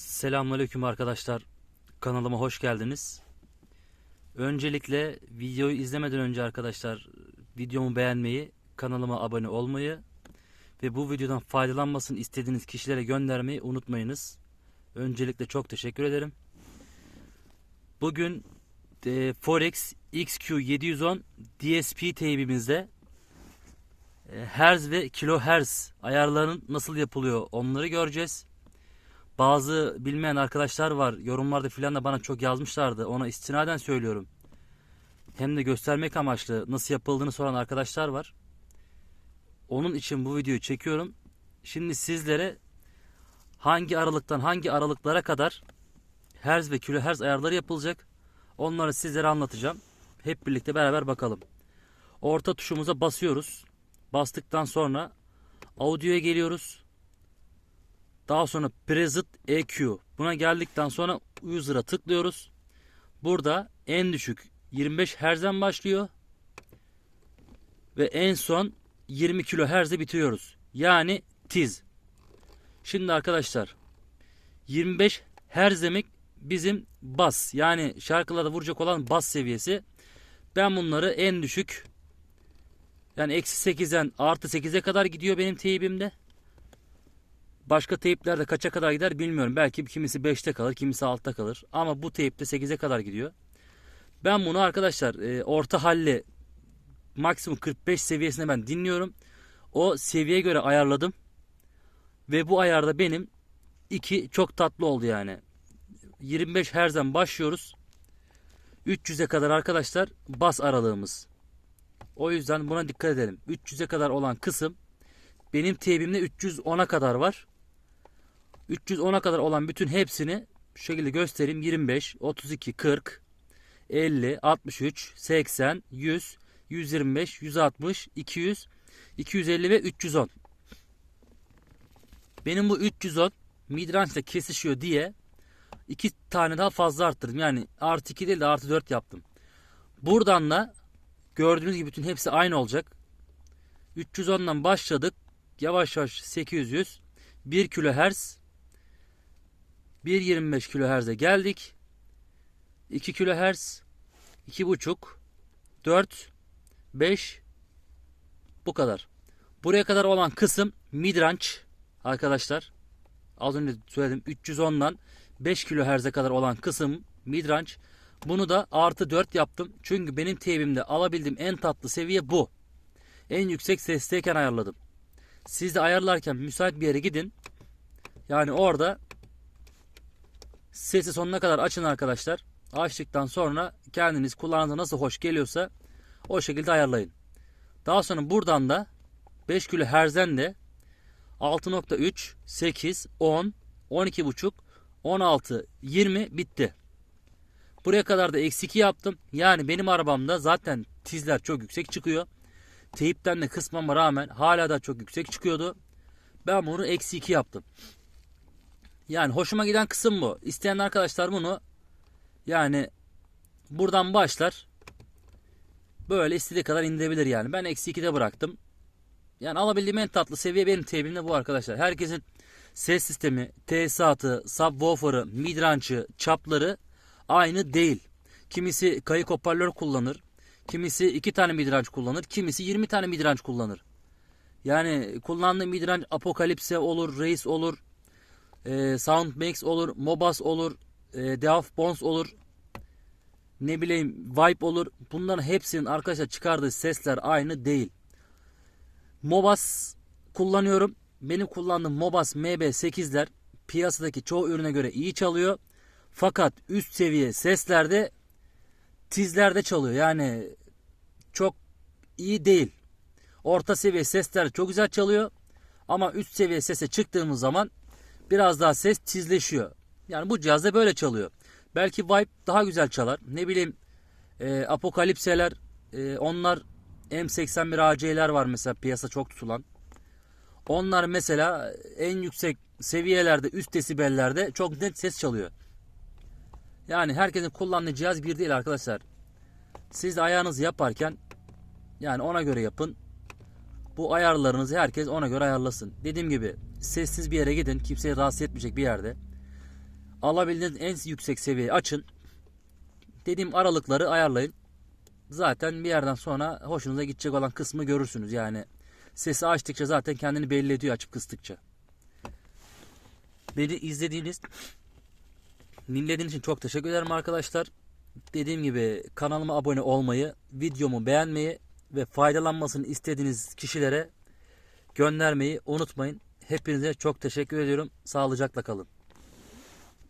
Selamünaleyküm arkadaşlar. Kanalıma hoş geldiniz. Öncelikle videoyu izlemeden önce arkadaşlar videomu beğenmeyi, kanalıma abone olmayı ve bu videodan faydalanmasını istediğiniz kişilere göndermeyi unutmayınız. Öncelikle çok teşekkür ederim. Bugün e, Forex XQ710 DSP teybimizde e, hertz ve kilohertz ayarlarının nasıl yapılıyor onları göreceğiz. Bazı bilmeyen arkadaşlar var. Yorumlarda filan da bana çok yazmışlardı. Ona istinaden söylüyorum. Hem de göstermek amaçlı nasıl yapıldığını soran arkadaşlar var. Onun için bu videoyu çekiyorum. Şimdi sizlere hangi aralıktan hangi aralıklara kadar hertz ve kilohertz ayarları yapılacak. Onları sizlere anlatacağım. Hep birlikte beraber bakalım. Orta tuşumuza basıyoruz. Bastıktan sonra audio'ya geliyoruz. Daha sonra Preset EQ. Buna geldikten sonra User'a tıklıyoruz. Burada en düşük 25 Hz'den başlıyor. Ve en son 20 kHz'de bitiriyoruz. Yani tiz. Şimdi arkadaşlar 25 Hz demek bizim bas. Yani şarkılarda vuracak olan bas seviyesi. Ben bunları en düşük yani eksi 8'den artı 8'e kadar gidiyor benim teybimde. Başka teyiplerde kaça kadar gider bilmiyorum. Belki kimisi 5'te kalır, kimisi 6'ta kalır. Ama bu teyipte 8'e kadar gidiyor. Ben bunu arkadaşlar e, orta halli maksimum 45 seviyesine ben dinliyorum. O seviyeye göre ayarladım. Ve bu ayarda benim iki çok tatlı oldu yani. 25 Hz'den başlıyoruz. 300'e kadar arkadaşlar bas aralığımız. O yüzden buna dikkat edelim. 300'e kadar olan kısım benim teybimde 310'a kadar var. 310'a kadar olan bütün hepsini şu şekilde göstereyim. 25, 32, 40, 50, 63, 80, 100, 125, 160, 200, 250 ve 310. Benim bu 310 midrange ile kesişiyor diye iki tane daha fazla arttırdım. Yani artı 2 değil de artı 4 yaptım. Buradan da gördüğünüz gibi bütün hepsi aynı olacak. 310'dan başladık. Yavaş yavaş 800 1 kHz 1.25 kHz'e geldik. 2 kHz 2.5 4 5 bu kadar. Buraya kadar olan kısım midrange arkadaşlar. Az önce söyledim 310'dan 5 kHz'e kadar olan kısım midrange. Bunu da artı 4 yaptım. Çünkü benim teybimde alabildiğim en tatlı seviye bu. En yüksek sesteyken ayarladım. Siz de ayarlarken müsait bir yere gidin. Yani orada sesi sonuna kadar açın arkadaşlar. Açtıktan sonra kendiniz kulağınıza nasıl hoş geliyorsa o şekilde ayarlayın. Daha sonra buradan da 5 kHz'den de 6.3, 8, 10, 12.5, 16, 20 bitti. Buraya kadar da eksi 2 yaptım. Yani benim arabamda zaten tizler çok yüksek çıkıyor. Teyipten de kısmama rağmen hala da çok yüksek çıkıyordu. Ben bunu eksi 2 yaptım. Yani hoşuma giden kısım bu. İsteyen arkadaşlar bunu yani buradan başlar. Böyle istediği kadar indirebilir yani. Ben eksi 2'de bıraktım. Yani alabildiğim en tatlı seviye benim teybimde bu arkadaşlar. Herkesin ses sistemi, tesisatı, subwoofer'ı, midrange'ı, çapları aynı değil. Kimisi kayık hoparlör kullanır. Kimisi iki tane midrange kullanır. Kimisi 20 tane midrange kullanır. Yani kullandığı midrange Apokalipse olur, Reis olur, e, Soundmax olur, Mobas olur, e, Deaf Bones olur. Ne bileyim Vibe olur. Bunların hepsinin arkadaşlar çıkardığı sesler aynı değil. Mobas kullanıyorum. Benim kullandığım Mobas MB8'ler piyasadaki çoğu ürüne göre iyi çalıyor. Fakat üst seviye seslerde tizlerde çalıyor. Yani çok iyi değil. Orta seviye sesler çok güzel çalıyor. Ama üst seviye sese çıktığımız zaman biraz daha ses tizleşiyor. Yani bu cihazda böyle çalıyor. Belki Vibe daha güzel çalar. Ne bileyim e, Apokalipseler e, onlar M81 AC'ler var mesela piyasa çok tutulan. Onlar mesela en yüksek seviyelerde üst desibellerde çok net ses çalıyor. Yani herkesin kullandığı cihaz bir değil arkadaşlar. Siz de ayağınızı yaparken yani ona göre yapın. Bu ayarlarınızı herkes ona göre ayarlasın. Dediğim gibi sessiz bir yere gidin. Kimseyi rahatsız etmeyecek bir yerde. Alabildiğiniz en yüksek seviyeyi açın. Dediğim aralıkları ayarlayın. Zaten bir yerden sonra hoşunuza gidecek olan kısmı görürsünüz. Yani sesi açtıkça zaten kendini belli ediyor açıp kıstıkça. Beni izlediğiniz, dinlediğiniz için çok teşekkür ederim arkadaşlar. Dediğim gibi kanalıma abone olmayı, videomu beğenmeyi ve faydalanmasını istediğiniz kişilere göndermeyi unutmayın. Hepinize çok teşekkür ediyorum. Sağlıcakla kalın.